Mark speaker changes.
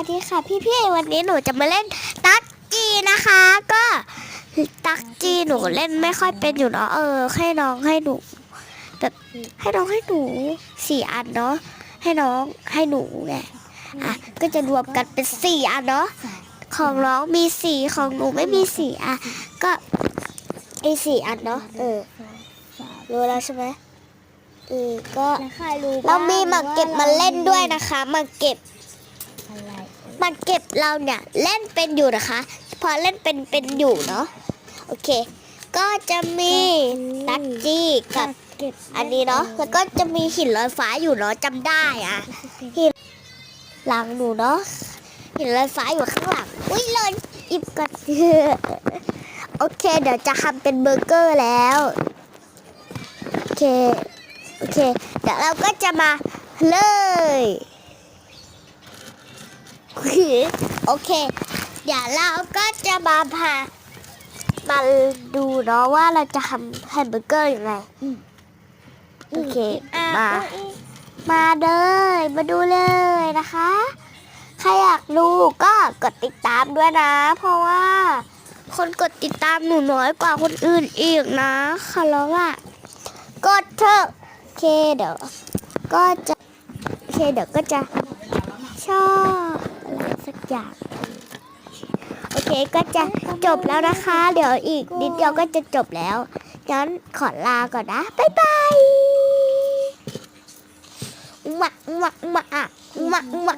Speaker 1: วัสดีค่ะพี่ๆวันนี้หนูจะมาเล่นตักจีนะคะ ก็ตักจีหนูเล่นไม่ค่อยเป็นอยู่เนาะเออ ให้น้องให้หนูแบบให้น้องให้หนูสี่อันเนาะให้น้องให้หนูไงอะก็จะรวมกันเป็นสี่อันเนาะของน้องมีสี่ของหนูไม่มีสี่อะก็ไอสี่อันเนาะเออรู้แล้วใช่ไหมเออก็
Speaker 2: แล้วใครรู้
Speaker 1: เรามีหมากเก็บมาเล่นด้วยนะคะหมากเก็บ
Speaker 2: อะไร
Speaker 1: ห มากเก็บเราเนี่ยเล่นเป็นอยู่นะคะ พอเล่นเป็นเป็นอยู่เนาะโอเค ก็จะมีตักจี้กับ
Speaker 2: เก็บ
Speaker 1: อันนี้เนาะแล้วก็จะมีหินลอยฟ้าอยู่เนาะจำได้อะหินหลังหนูเนาะหินลอยฟ้าอยู่ข้างหลังอุ้ยเลยอิบกัดโอเค เดี๋ยวจะทำเป็นเบอร์เกอร์แล้วโอเคโอเคเดี๋ยวเราก็จะมาเลย โอเค เดี๋ยวเราก็จะมาพามาดูเนาะว่าเราจะทำแฮมเบอร์เกอร์ยังไงโอเค
Speaker 2: อะ
Speaker 1: มา
Speaker 2: เอ้ย
Speaker 1: มาเลย มาดูเลยนะคะ ใครอยากดูก็กดติดตามด้วยนะ เพราะว่า คนกดติดตามหนูน้อยกว่าคนอื่นอีกนะขอร้องอะกดเถอะโอเคเดี๋ยวก็จะโอเคเดี๋ยวก็จะชอบ อะไรสักอย่าง โอเคก็จะจบแล้วนะคะ เดี๋ยวอีกนิดเดียวก็จะจบแล้วงั้นขอลาก่อนนะ บ๊ายบายหมะอุมะอุมะอะอุมะอุมะอุมะอะ